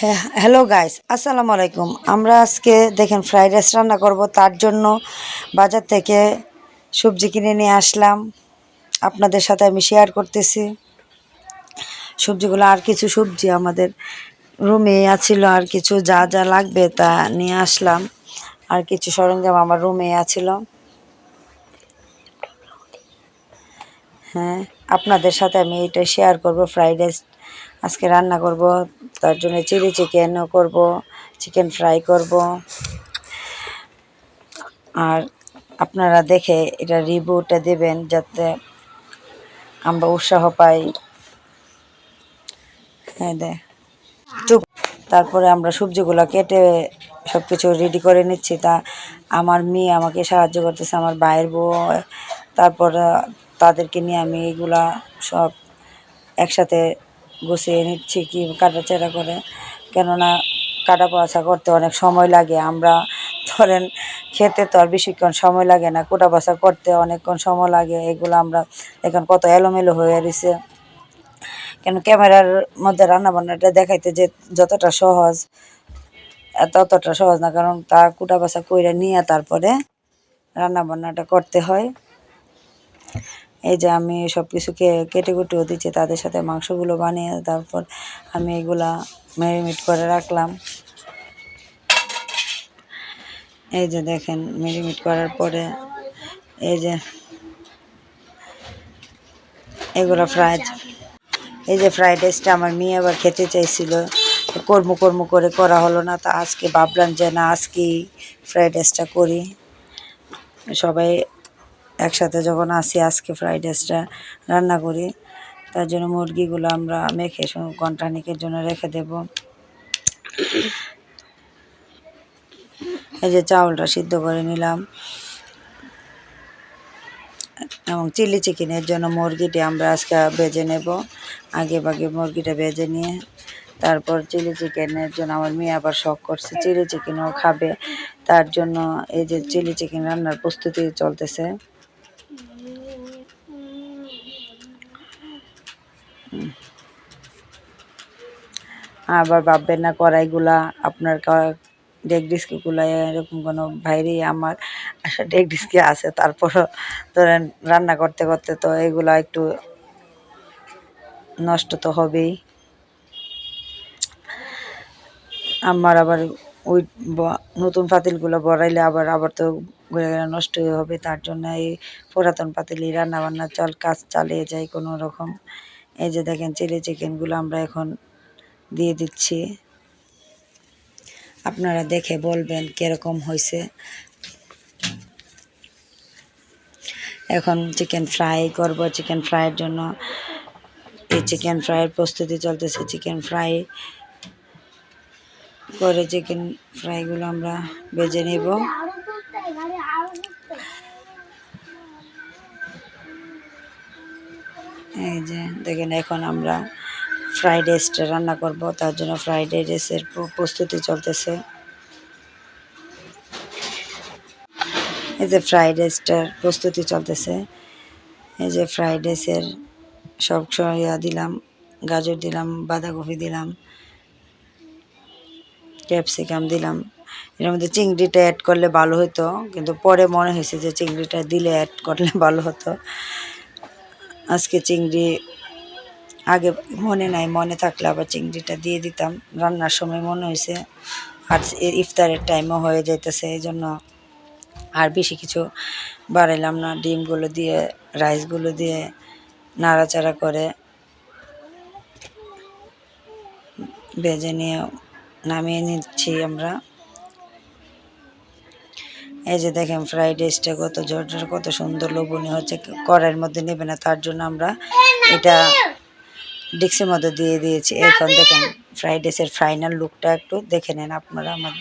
হ্যাঁ hello guys আসসালামু আলাইকুম। আমরা আজকে দেখেন ফ্রাইড রাইস রান্না করব, তার জন্য বাজার থেকে সবজি কিনে নিয়ে আসলাম। আপনাদের সাথে আমি শেয়ার করতেছি। সবজিগুলো, আর কিছু সবজি আমাদের রুমে আছিল, আর কিছু যা যা লাগবে তা নিয়ে আসলাম। আর কিছু সরঞ্জাম আমার রুমে আছিল। হ্যাঁ আপনাদের সাথে আমি এটা শেয়ার করব ফ্রাইড রাইস আজকে রান্না করব, তার জন্য চিলি চিকেনও করব, চিকেন ফ্রাই করব। আর আপনারা দেখে এটা রিভিউটা দেবেন যাতে আমরা উৎসাহ পাই। হ্যাঁ চুপ। তারপরে আমরা সবজিগুলো কেটে সব কিছু রেডি করে নিচ্ছি। তা আমার মেয়ে আমাকে সাহায্য করতেছে, আমার ভাইয়ের বউ। তারপর, তাদেরকে নিয়ে আমি এগুলা সব একসাথে গুছিয়ে নিচ্ছি কি কাটাচেরা করে। কেননা কাটা বাছা করতে অনেক সময় লাগে। আমরা ধরেন খেতে তো আর বেশিক্ষণ সময় লাগে না কোটা বাছা করতে অনেকক্ষণ সময় লাগে। এগুলো আমরা এখন কত এলোমেলো হয়ে রয়েছে কেন ক্যামেরার মধ্যে রান্না বান্নাটা দেখাইতে যে যতটা সহজ ততটা সহজ না, কারণ তা কুটা বাছা কইরা নিয়ে তারপরে রান্না বান্নাটা করতে হয়। এই যে আমি সব কিছু কেটে কুটেও দিচ্ছি, তাদের সাথে মাংসগুলো বানিয়ে তারপর আমি এগুলা ম্যারিনেট করে রাখলাম। এই যে দেখেন, ম্যারিনেট করার পরে এই যে এগুলো ফ্রাইড এই যে ফ্রাইড রাইসটা আমার মেয়ে আবার খেতে চাইছিল। কর্ম কর্ম করে করা হলো না, তা আজকে ভাবলাম যে না, আজকেই ফ্রাইড রাইসটা করি। সবাই একসাথে যখন আসি, আজকে ফ্রাইড রাইসটা রান্না করি, তার জন্য মুরগিগুলো আমরা মেখে ঘন্টানিকের জন্য রেখে দেব। এই যে চাউলটা সিদ্ধ করে নিলাম। এবং চিলি চিকেনের জন্য মুরগিটি আমরা আজকে ভেজে নেব। আগে ভাগে মুরগিটা ভেজে নিয়ে, তারপর চিলি চিকেনের জন্য আমার মেয়ে আবার শখ করছে, চিলি চিকেনও খাবে। তার জন্য এই যে চিলি চিকেন রান্নার প্রস্তুতি চলতেছে। আবার ভাববেন না, কড়াইগুলা আপনার ডেক ডিস্কিগুলো এরকম কোনো বাইরে আমার আসলে ডেক ডিস্কি আছে তারপরও ধরেন রান্না করতে করতে তো এগুলা একটু নষ্ট তো হবেই। আমার আবার ওই নতুন পাতিলগুলো বড়াইলে আবার আবার তো ঘুরে ঘুরে নষ্ট হবে, তার জন্য এই পুরাতন পাতিলই রান্নাবান্না চল, কাজ চালিয়ে যাই কোনো রকম। এই যে দেখেন চিলি চিকেনগুলো আমরা এখন দিয়ে দিচ্ছি। আপনারা দেখে বলবেন কীরকম হয়েছে। এখন চিকেন ফ্রাই করব। চিকেন ফ্রাইয়ের জন্য এই চিকেন ফ্রাইয়ের প্রস্তুতি চলতেছে। চিকেন ফ্রাই করে চিকেন ফ্রাইগুলো আমরা বেজে নেব। এই যে, দেখেন এখন আমরা ফ্রাইড রাইসটা রান্না করব, তার জন্য ফ্রাইড রাইসের প্রস্তুতি চলতেছে। এই যে ফ্রাইড রাইসটার প্রস্তুতি চলতেছে। এই যে ফ্রাইড রাইসের সব ইয়া দিলাম, গাজর দিলাম, বাঁধাকপি দিলাম ক্যাপসিকাম দিলাম। এর মধ্যে চিংড়িটা অ্যাড করলে ভালো হতো কিন্তু পরে মনে হয়েছে যে চিংড়িটা দিলে অ্যাড করলে ভালো হতো। আজকে চিংড়ি, আগে মনে নাই, মনে থাকলে আবার চিংড়িটা দিয়ে দিতাম। রান্নার সময় মনে হয়েছে আর ইফতারের টাইমও হয়ে যাইতেছে এই জন্য আর বেশি কিছু বাড়াইলাম না। ডিমগুলো দিয়ে রাইসগুলো দিয়ে নাড়াচাড়া করে ভেজে নিয়ে নামিয়ে নিচ্ছি আমরা। এই যে দেখেন ফ্রাইড রাইসটা কত ঝরঝর কত সুন্দর লোভনীয় হচ্ছে, কড়াইয়ের মধ্যে নেবে না, তার জন্য আমরা এটা ডিক্সির মধ্যে দিয়ে দিয়েছি। এখন দেখেন ফ্রাইড রাইসের ফাইনাল লুকটা একটু দেখে নেন আপনারা আমার